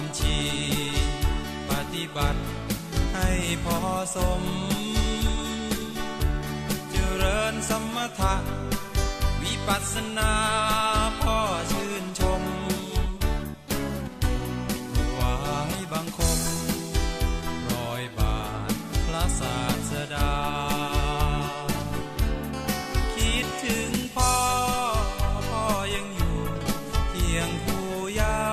ามชีปฏิบัติให้พอสมจเจริญสมถะวิปัสสนาพ่อชื่นชมหวายบังคมรอยบาทพระศาสดา คิดถึงพ่อ พ่อยังอยู่เที่ยงผู้ยา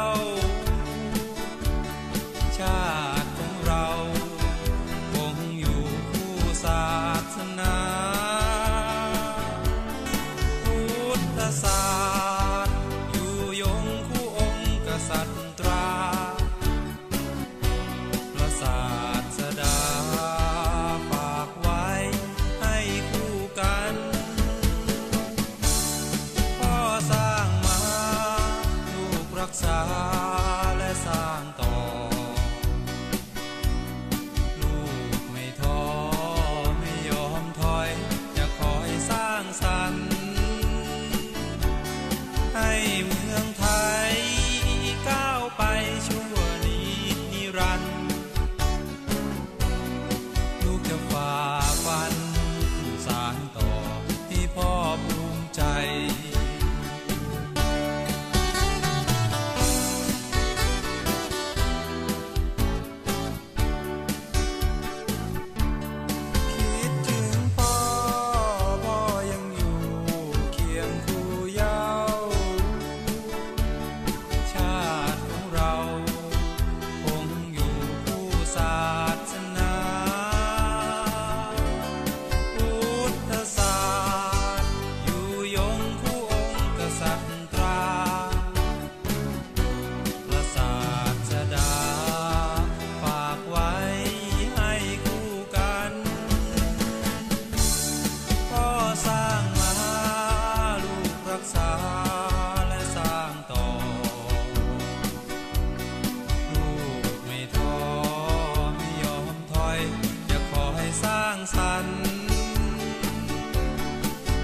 ฝัน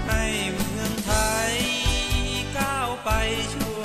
ให้เมืองไทยก้าวไปชั่ว